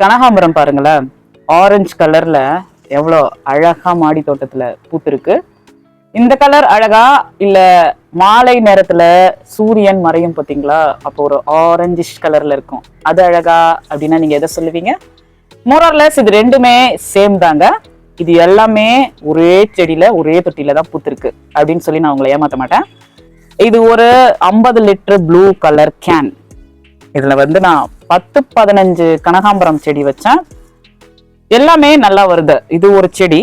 கனகாம்பரம் பாருங்களேன். ஆரஞ்சு கலர்ல எவ்வளோ அழகா மாடி தோட்டத்துல பூத்திருக்கு. இந்த கலர் அழகா இல்ல மாலை நேரத்துல சூரியன் மறையும் பார்த்தீங்களா? அப்போ ஒரு ஆரஞ்சிஷ் கலர்ல இருக்கும். அது அழகா அப்படின்னா நீங்க எதை சொல்லுவீங்க? மோரர்லெஸ் இது ரெண்டுமே சேம் தாங்க. இது எல்லாமே ஒரே செடியில ஒரே தொட்டியில தான் பூத்திருக்கு. அப்படின்னு சொல்லி நான் உங்களை ஏமாத்த மாட்டேன். இது ஒரு ஐம்பது லிட்டர் ப்ளூ கலர் கேன் இதுல வந்து நான் பத்து பதினஞ்சு கனகாம்பரம் செடி வச்சேன். எல்லாமே நல்லா வருது. இது ஒரு செடி.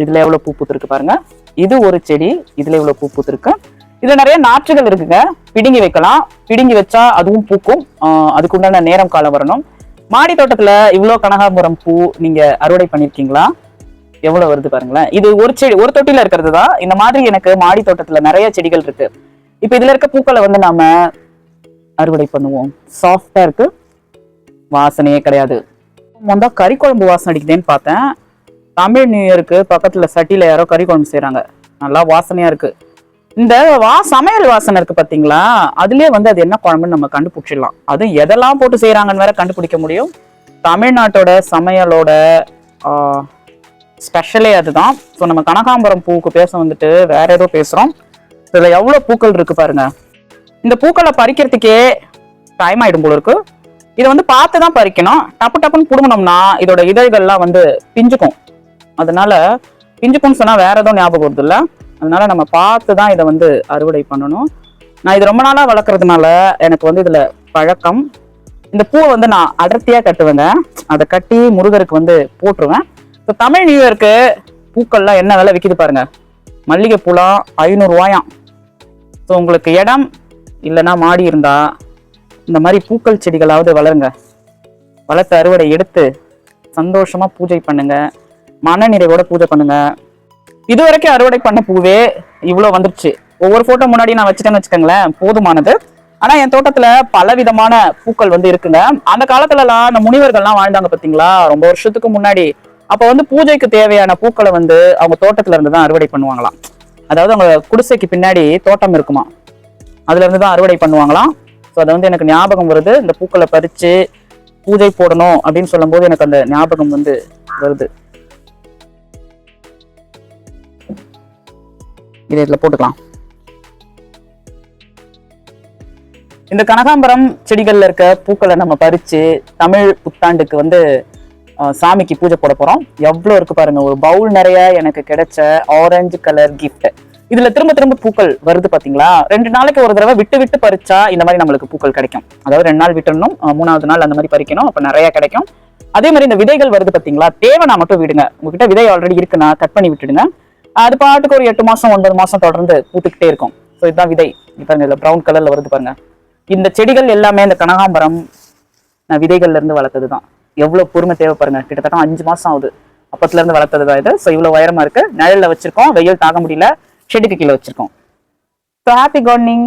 இதுல எவ்வளவு பூ பூத்துருக்கு பாருங்க. இது ஒரு செடி. இதுல எவ்வளவு பூ பூத்துருக்கு. இதுல நிறைய நாற்றுகள் இருக்குங்க. பிடுங்கி வைக்கலாம். பிடுங்கி வச்சா அதுவும் பூக்கும். அதுக்கு உண்டான நேரம் காலம் வரணும். மாடி தோட்டத்துல இவ்வளோ கனகாம்பரம் பூ நீங்க அறுவடை பண்ணிருக்கீங்களா? எவ்வளவு வருது பாருங்களேன். இது ஒரு செடி ஒரு தொட்டில இருக்கிறது தான். இந்த மாதிரி எனக்கு மாடி தோட்டத்துல நிறைய செடிகள் இருக்கு. இப்ப இதுல இருக்க பூக்களை வந்து நாம அறுவடை பண்ணுவோம். சாஃப்டா இருக்கு. வாசனையே கிடையாது. வந்தால் கறி குழம்பு வாசனை அடிக்குதேன்னு பார்த்தேன். தமிழ் நியூ இயருக்கு பக்கத்தில் சட்டியில் யாரோ கறி குழம்பு செய்கிறாங்க நல்லா வாசனையாக இருக்குது இந்த வா சமையல் வாசனை இருக்குது பார்த்தீங்களா அதுலேயே வந்து அது என்ன குழம்புன்னு நம்ம கண்டுபிடிச்சிடலாம். அதுவும் எதெல்லாம் போட்டு செய்கிறாங்கன்னு வேற கண்டுபிடிக்க முடியும். தமிழ்நாட்டோட சமையலோட ஸ்பெஷலே அதுதான். ஸோ நம்ம கனகாம்பரம் பூவுக்கு பேச வந்துட்டு வேற ஏதோ பேசுகிறோம் இதில் எவ்வளோ பூக்கள் இருக்குது பாருங்கள் இந்த பூக்களை பறிக்கிறதுக்கே டைம் ஆகிடும் போல இருக்குது இதை வந்து பார்த்து தான் பறிக்கணும். டப்பு டப்புன்னு புடுங்கினோம்னா இதோட இதழ்கள்லாம் வந்து பிஞ்சுக்கும். அதனால பிஞ்சுக்கும்னு சொன்னால் வேற எதுவும் ஞாபகம் வருது இல்லை? அதனால நம்ம பார்த்து தான் இதை வந்து அறுவடை பண்ணணும். நான் இது ரொம்ப நாளாக வளர்க்குறதுனால எனக்கு வந்து இதில் பழக்கம். இந்த பூவை வந்து நான் அடர்த்தியாக கட்டுவேங்க. அதை கட்டி முருகருக்கு வந்து போட்டுருவேன். இப்போ தமிழ் நியூ இயருக்கு பூக்கள்லாம் என்ன விலை விற்கிது பாருங்க. மல்லிகைப்பூலாம் ஐநூறுரூவாயாம் ஸோ உங்களுக்கு இடம் இல்லைன்னா மாடி இருந்தால் இந்த மாதிரி பூக்கள் செடிகளாவது வளருங்க. வளர்த்து அறுவடை எடுத்து சந்தோஷமா பூஜை பண்ணுங்க. மன நிறைவோட பூஜை பண்ணுங்க. இது வரைக்கும் அறுவடை பண்ண பூவே இவ்வளோ வந்துருச்சு. ஒவ்வொரு ஃபோட்டோ முன்னாடி நான் வச்சுட்டேன்னு வச்சுக்கோங்களேன் போதுமானது. ஆனா என் தோட்டத்துல பல விதமான பூக்கள் வந்து இருக்குங்க. அந்த காலத்துலலாம் அந்த முனிவர்கள்லாம் வாழ்ந்தாங்க பாத்தீங்களா? ரொம்ப வருஷத்துக்கு முன்னாடி. அப்ப வந்து பூஜைக்கு தேவையான பூக்களை வந்து அவங்க தோட்டத்துல இருந்து தான் அறுவடை பண்ணுவாங்களாம். அதாவது அவங்க குடிசைக்கு பின்னாடி தோட்டம் இருக்குமா அதுல இருந்து தான் அறுவடை பண்ணுவாங்களாம். ஸோ அதை வந்து எனக்கு ஞாபகம் வருது. இந்த பூக்களை பறிச்சு பூஜை போடணும் அப்படின்னு சொல்லும்போது எனக்கு அந்த ஞாபகம் வந்து வருது. இதை இதில் போட்டுக்கலாம். இந்த கனகாம்பரம் செடிகள்ல இருக்க பூக்களை நம்ம பறிச்சு தமிழ் புத்தாண்டுக்கு வந்து சாமிக்கு பூஜை போட போறோம். எவ்வளவு இருக்கு பாருங்க. ஒரு பவுல் நிறைய எனக்கு கிடைச்ச ஆரஞ்சு கலர் கிஃப்ட் இதுல திரும்ப திரும்ப பூக்கள் வருது பாத்தீங்களா? ரெண்டு நாளைக்கு ஒரு தடவை விட்டு விட்டு பறிச்சா இந்த மாதிரி நம்மளுக்கு பூக்கள் கிடைக்கும். அதாவது ரெண்டு நாள் விட்டுணும் மூணாவது நாள் அந்த மாதிரி பறிக்கணும் அப்ப நிறைய கிடைக்கும். அதே மாதிரி இந்த விதைகள் வருது பாத்தீங்களா? தேவைனா மட்டும் விடுங்க. உங்ககிட்ட விதை ஆல்ரெடி இருக்குன்னா கட் பண்ணி விட்டுடுங்க. அது பாட்டுக்கு ஒரு எட்டு மாசம் ஒன்பது மாசம் தொடர்ந்து பூத்துக்கிட்டே இருக்கும். ஸோ இதுதான் விதை. இங்க பாருங்க இதுல ப்ரௌன் கலர்ல வருது பாருங்க. இந்த செடிகள் எல்லாமே இந்த கனகாம்பரம் நான் விதைகள்ல இருந்து வளர்த்தது தான் எவ்வளவு பொறுமை தேவை பாருங்க. கிட்டத்தட்ட அஞ்சு மாசம் ஆகுது. அப்பத்துல இருந்து வளர்த்தது தான் இது. ஸோ இவ்வளவு உயரமா இருக்கு. நிழல்ல வச்சிருக்கோம். வெயில் தாங்க முடியல. ஷெட்டுக்கு கீழே வச்சுருக்கோம். So happy gardening